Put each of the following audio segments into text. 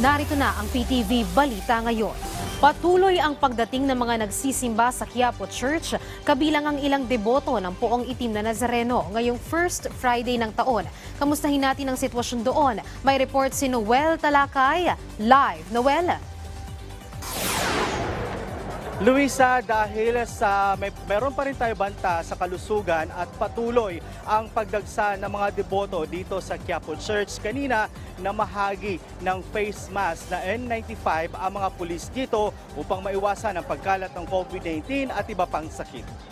Narito na ang PTV Balita ngayon. Patuloy ang pagdating ng mga nagsisimba sa Quiapo Church, kabilang ang ilang deboto ng Poong Itim na Nazareno ngayong first Friday ng taon. Kamustahin natin ang sitwasyon doon. May report si Noel Talakay. Live, Noel. Luisa, dahil sa may, meron pa rin tayo banta sa kalusugan at patuloy ang pagdagsa ng mga deboto dito sa Quiapo Church kanina na mahagi ng face mask na N95 ang mga pulis dito upang maiwasan ang pagkalat ng COVID-19 at iba pang sakit.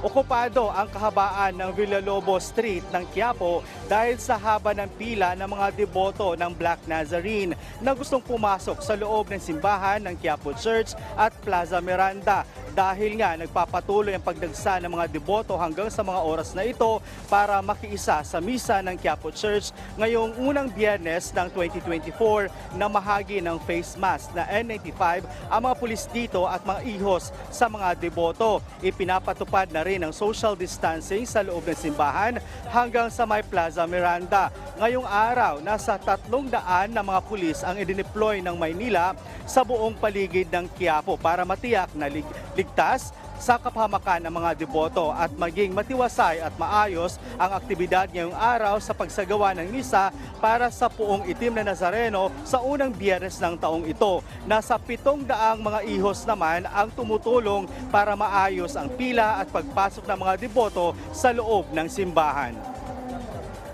Okupado ang kahabaan ng Villalobos Street ng Quiapo dahil sa haba ng pila ng mga deboto ng Black Nazarene na gustong pumasok sa loob ng simbahan ng Quiapo Church at Plaza Miranda dahil nga nagpapatuloy ang pagdagsa ng mga deboto hanggang sa mga oras na ito para makiisa sa misa ng Quiapo Church ngayong unang biyernes ng 2024 na mahagi ng face mask na N95 ang mga pulis dito at mga ihos sa mga deboto. Ipinapatupad na rin ang social distancing sa loob ng simbahan hanggang sa may Plaza Miranda. Ngayong araw, nasa tatlong daan na mga pulis ang idineploy ng Maynila sa buong paligid ng Quiapo para matiyak na lig- ligtas sa kapahamakan ng mga deboto at maging matiwasay at maayos ang aktibidad ngayong araw sa pagsagawa ng misa para sa puong itim na Nazareno sa unang biyernes ng taong ito. Nasa pitong daang mga ihos naman ang tumutulong para maayos ang pila at pagpasok ng mga deboto sa loob ng simbahan.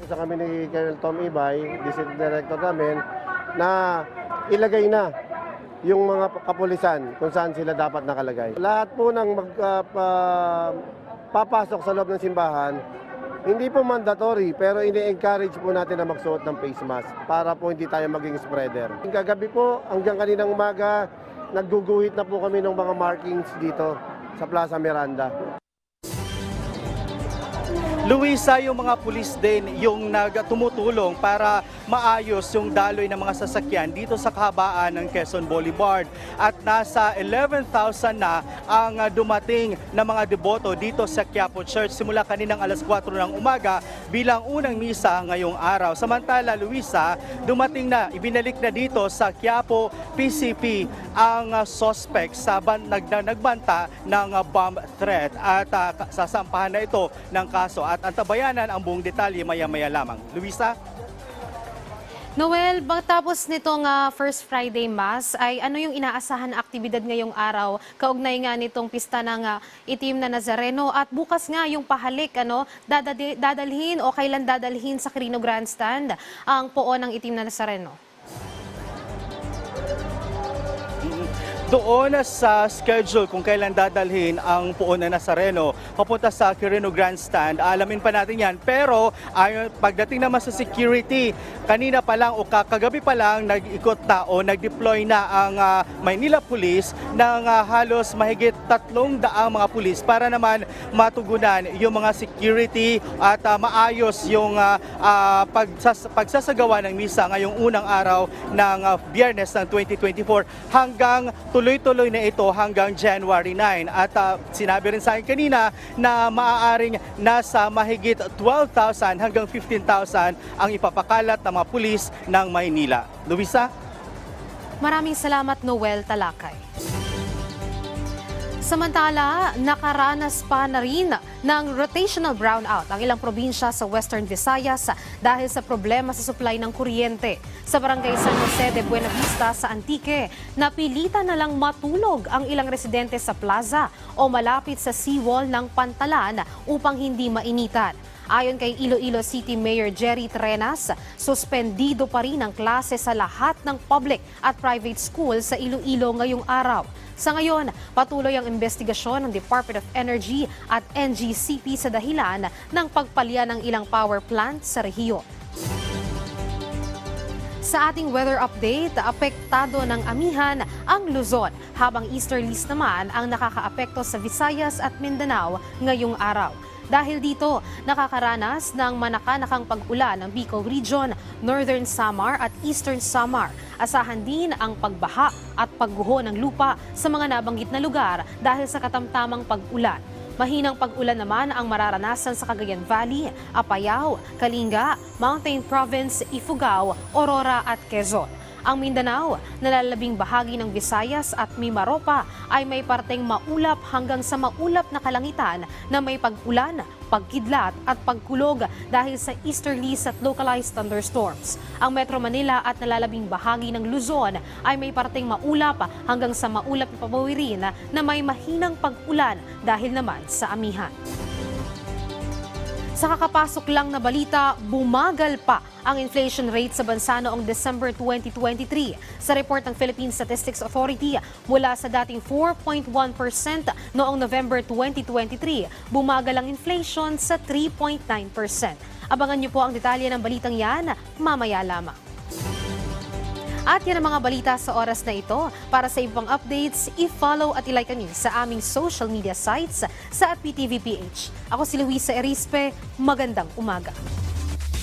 sa kami ni Colonel Tom Ibay, District Director namin, na ilagay na yung mga kapulisan kung saan sila dapat nakalagay. Lahat po ng mag, ah, pa- papasok sa loob ng simbahan, hindi po mandatory pero ini-encourage po natin na magsuot ng face mask para po hindi tayo maging spreader. Kagabi po, hanggang kaninang umaga, nagguguhit na po kami ng mga markings dito sa Plaza Miranda. Luisa, yung mga pulis din yung nagtumutulong para maayos yung daloy ng mga sasakyan dito sa kahabaan ng Quezon Boulevard. At nasa 11,000 na ang dumating na mga deboto dito sa Quiapo Church simula kaninang alas 4 ng umaga bilang unang misa ngayong araw. Samantala, Luisa, dumating na, ibinalik na dito sa Quiapo PCP ang suspect sa ban- nag, na- nagbanta ng bomb threat at ka- sasampahan na ito ng kaso at antabayanan ang buong detalye maya-maya lamang. Luisa? Noel, tapos nitong ah, First Friday Mass, ay ano yung inaasahan na aktibidad ngayong araw? Kaugnay nga nitong pista ng ah, itim na Nazareno at bukas nga yung pahalik, ano, dadalhin o kailan dadalhin sa Quirino Grandstand ang poon ng itim na Nazareno? Doon sa schedule kung kailan dadalhin ang puon na Nazareno papunta sa Quirino Grandstand, alamin pa natin yan. Pero ayon, pagdating naman sa security, kanina pa lang o kagabi pa lang nag-ikot na o nag-deploy na ang ah, Maynila Police ng ah, halos mahigit tatlong daang mga pulis para naman matugunan yung mga security at ah, maayos yung ah, ah, pagsas- pagsasagawa ng misa ngayong unang araw ng ah, Biyernes ng 2024 hanggang tuloy-tuloy na ito hanggang January 9 at ah, sinabi rin sa akin kanina na maaaring nasa mahigit 12,000 hanggang 15,000 ang ipapakalat ng mga pulis ng Maynila. Luisa? Maraming salamat, Noel Talakay. Samantala, nakaranas pa na rin ng rotational brownout ang ilang probinsya sa Western Visayas dahil sa problema sa supply ng kuryente. Sa barangay San Jose de Buena Vista sa Antique, napilitan na lang matulog ang ilang residente sa plaza o malapit sa seawall ng pantalan upang hindi mainitan. Ayon kay Iloilo City Mayor Jerry Trenas, suspendido pa rin ang klase sa lahat ng public at private school sa Iloilo ngayong araw. Sa ngayon, patuloy ang investigasyon ng Department of Energy at NGCP sa dahilan ng pagpalya ng ilang power plant sa rehiyon. Sa ating weather update, apektado ng amihan ang Luzon, habang easterlies naman ang nakakaapekto sa Visayas at Mindanao ngayong araw. Dahil dito, nakakaranas ng manakanakang pag-ulan ng Bicol Region, Northern Samar at Eastern Samar. Asahan din ang pagbaha at pagguho ng lupa sa mga nabanggit na lugar dahil sa katamtamang pag-ulan. Mahinang pag-ulan naman ang mararanasan sa Cagayan Valley, Apayao, Kalinga, Mountain Province, Ifugao, Aurora at Quezon. Ang Mindanao, nalalabing bahagi ng Visayas at Mimaropa ay may parteng maulap hanggang sa maulap na kalangitan na may pag-ulan, pagkidlat at pagkulog dahil sa easterlies at localized thunderstorms. Ang Metro Manila at nalalabing bahagi ng Luzon ay may parteng maulap hanggang sa maulap na pabawirin na may mahinang pag-ulan dahil naman sa amihan. Sa kakapasok lang na balita, bumagal pa ang inflation rate sa bansa noong December 2023. Sa report ng Philippine Statistics Authority, mula sa dating 4.1% noong November 2023, bumagal ang inflation sa 3.9%. Abangan niyo po ang detalye ng balitang yan mamaya lamang. At yan ang mga balita sa oras na ito. Para sa ibang updates, i-follow at ilike kami sa aming social media sites sa at PTVPH. Ako si Luisa Erispe. Magandang umaga.